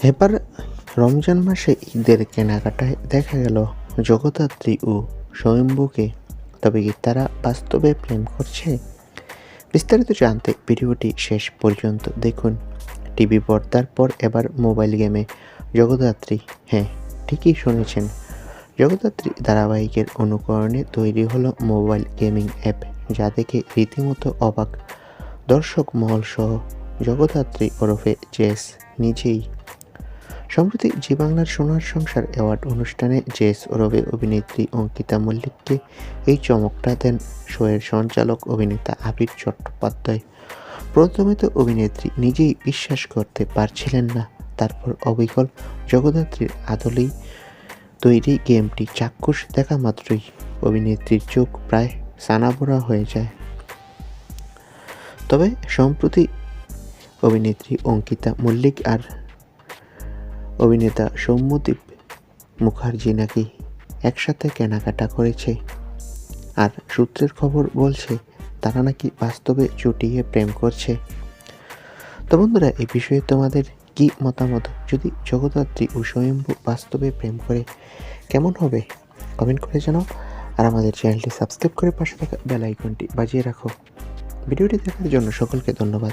এবার রমজান মাসে ঈদের কেনাকাটায় দেখা গেল জগদ্ধাত্রী ও স্বয়ম্ভুকে। তবে কি তারা বাস্তবে প্রেম করছে? বিস্তারিত জানতে ভিডিওটি শেষ পর্যন্ত দেখুন। টিভি পর্দার পর এবার মোবাইল গেমে জগদ্ধাত্রী হ্যাঁ ঠিকই শুনেছেন। জগদ্ধাত্রী ধারাবাহিকের অনুকরণে তৈরি হলো মোবাইল গেমিং অ্যাপ, যা দেখে রীতিমতো অবাক। দর্শক মহল সহ জগদ্ধাত্রী ওরফে জেস নিজেই সম্প্রতি জি বাংলার সোনার সংসার অ্যাওয়ার্ড অনুষ্ঠানে জেস ওরফে অভিনেত্রী অঙ্কিতা মল্লিককে এই চমকটা দেন শোয়ের সঞ্চালক অভিনেতা আবির চট্টোপাধ্যায়। প্রথমে তো অভিনেত্রী নিজেই বিশ্বাস করতে পারছিলেন না। তারপর অবিকল জগদ্ধাত্রীর আদলেই তৈরি গেমটি চাক্ষুষ দেখা মাত্রই অভিনেত্রীর চোখ প্রায় সানাবড়া হয়ে যায়। তবে সম্প্রতি অভিনেত্রী অঙ্কিতা মল্লিক আর অভিনেতা সৌম্যদীপ মুখার্জি নাকি একসাথে কেনাকাটা করেছে? আর সূত্রের খবর বলছে, তারা নাকি বাস্তবে চুটিয়ে প্রেম করছে। তো বন্ধুরা এই বিষয়ে তোমাদের কি মতামত? যদি জগদ্ধাত্রী ও স্বয়ম্ভু বাস্তবে প্রেম করে, কেমন হবে? কমেন্ট করে জানাও। আর আমাদের চ্যানেলটি সাবস্ক্রাইব করে পাশে থাকা বেল আইকনটি বাজিয়ে রাখো। ভিডিওটি দেখার জন্য সকলকে ধন্যবাদ।